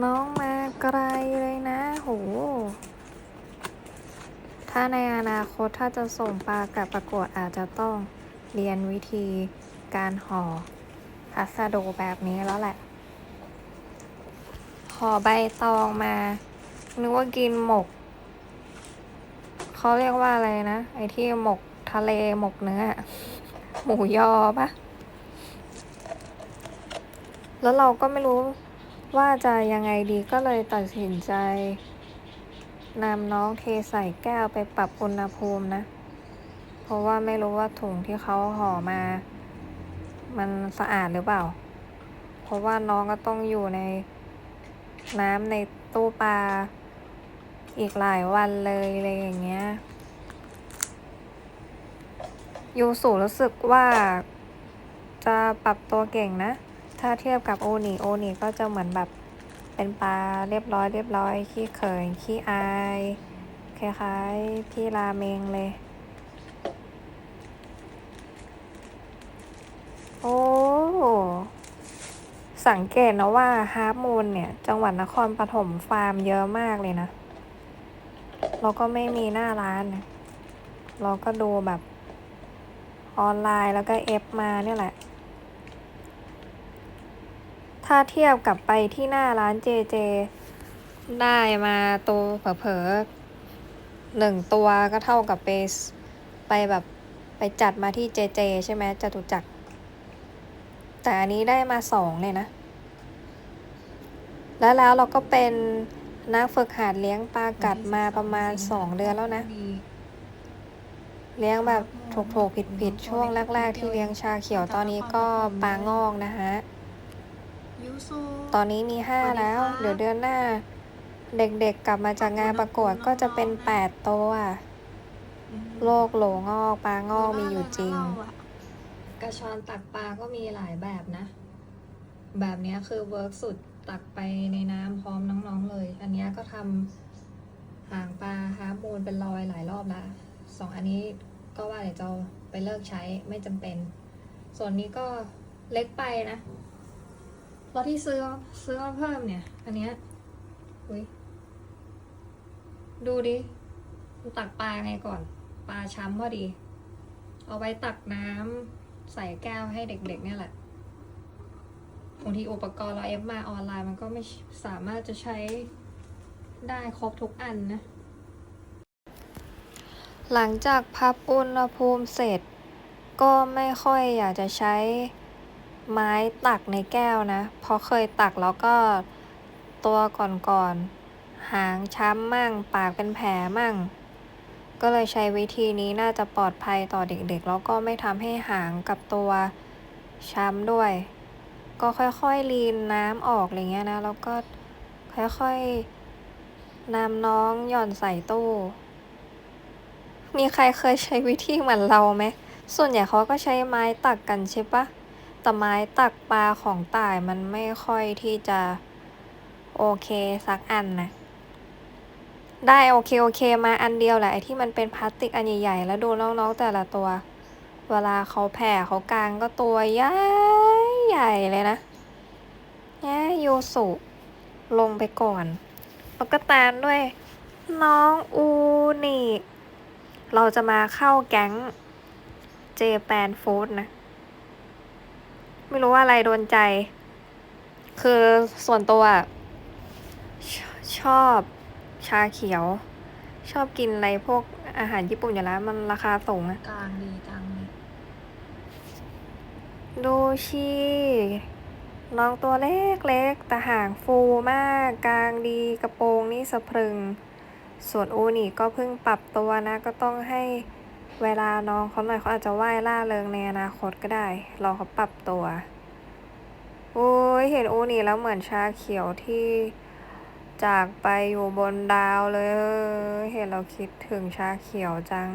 น้องมาไกลเลยนะ โห ถ้าในอนาคตถ้าจะส่งปลากับประกวดอาจจะต้องเรียนวิธีการห่อพัสดุแบบนี้แล้วแหละ ห่อใบตองมา นึกว่ากินหมก เขาเรียกว่าอะไรนะ ไอ้ที่หมกทะเลหมกเนื้อ หมูยอปะแล้วเราก็ไม่รู้ ว่าจะยังไงดีก็เลยตัดสินใจนำน้องเทใส่แก้วไปปรับอุณหภูมินะ เพราะว่าไม่รู้ว่าถุงที่เขาห่อมา มันสะอาดหรือเปล่า เพราะว่าน้องก็ต้องอยู่ในน้ำในตู้ปลาอีกหลายวันเลยอะไรอย่างเงี้ยยูสูรู้สึกว่าจะปรับตัวเก่งนะ ถ้าเทียบกับโอนิโอนิก็จะเหมือนแบบเป็นปลาเรียบร้อยเรียบร้อย ขี้เขินขี้อาย คล้ายๆพี่ราเมงเลย โอ้สังเกตนะว่าฮาร์มูนเนี่ย จังหวัดนครปฐมฟาร์มเยอะมากเลยนะ เราก็ไม่มีหน้าร้าน เราก็ดูแบบออนไลน์แล้วก็เอฟมาเนี่ยแหละ ถ้าเทียบกับไปที่หน้าร้านเจเจ ได้มาตัวเผลอๆหนึ่งตัวก็เท่ากับไปไปแบบไปจัดมาที่เจเจใช่ไหมจตุจักร แต่อันนี้ได้มาสองเลยนะ แล้วแล้วเราก็เป็นนักฝึกหัดเลี้ยงปลากัดมาประมาณสองเดือนแล้วนะ เลี้ยงแบบถูกๆผิดๆช่วงแรก ๆ ที่เลี้ยงชาเขียวตอนนี้ก็ปลางอกนะฮะ ตอนนี้มีห้าแล้ว เดี๋ยวเดือนหน้า เด็กๆกลับมาจากงานประกวดก็จะเป็นแปดตัวโรคโหลงอกปลางอกมีอยู่จริง กระชอนตักปลาก็มีหลายแบบนะ แบบเนี้ยคือเวิร์กสุดตักไปในน้ำพร้อมน้องๆเลย อันเนี้ยก็ทำหางปลาฮาร์ฟมูนเป็นรอยหลายรอบละสองอันนี้ก็ว่าเดี๋ยวจะเอาไปเลิกใช้ไม่จำเป็น ส่วนนี้ก็เล็กไปนะ เราที่ซื้อซื้อมาเพิ่มเนี่ย อันเนี้ยอุ้ยดูดิตักปลาไงก่อน ปลาช้ำพอดี เอาไว้ตักน้ำใส่แก้วให้เด็กๆเนี่ยแหละบางทีอุปกรณ์เราเอฟมาออนไลน์มันก็ไม่สามารถจะใช้ได้ครบทุกอันนะ หลังจากพับอุณหภูมิเสร็จ ก็ไม่ค่อยอยากจะใช้ ไม้ตักในแก้วนะเพราะเคยตักแล้วก็ตัวก่อนๆหางช้ำมั่ง ปากเป็นแผลมั่ง ก็เลยใช้วิธีนี้น่าจะปลอดภัยต่อเด็กๆ แล้วก็ไม่ทำให้หางกับตัวช้ำด้วย ก็ค่อยๆลีนน้ำออกอะไรเงี้ยนะ แล้วก็ค่อยๆนำน้องหย่อนใส่ตู้ มีใครเคยใช้วิธีเหมือนเราไหมส่วนใหญ่เขาก็ใช้ไม้ตักกันใช่ปะ แต่ไม้ตักปลาของต่ายมันไม่ค่อยที่จะโอเคสักอันนะ ได้โอเคโอเคมาอันเดียวแหละไอ้ที่มันเป็นพลาสติกอันใหญ่ๆ แล้วดูน้องๆแต่ละตัว เวลาเขาแผ่เขากลางก็ตัวใหญ่ใหญ่เลยนะแย่ยูสุลงไปก่อน แล้วก็ตามด้วย น้องอูนี่เราจะมาเข้าแก๊งเจแปนฟู้ดนะ รู้ว่าอะไรโดนใจ คือส่วนตัวชชอบชาเขียว ชอบกินอะไรพวกอาหารญี่ปุ่นอยู่แล้ว มันราคาสูงอะกลางดีจังเลยดูชีน้องตัวเล็กๆแต่หางฟูมาก กลางดีกระโปรงนี่สะพรึง ส่วนอูนี่ก็เพิ่งปรับตัวนะก็ต้องให้ เวลาน้องเขาหน่อยเขาอาจจะว่ายล่าเริงในอนาคตก็ได้ รอเขาปรับตัว โอ้ยเห็นอูนี่แล้วเหมือนชาเขียวที่จากไปอยู่บนดาวเลย เห็นเราคิดถึงชาเขียวจัง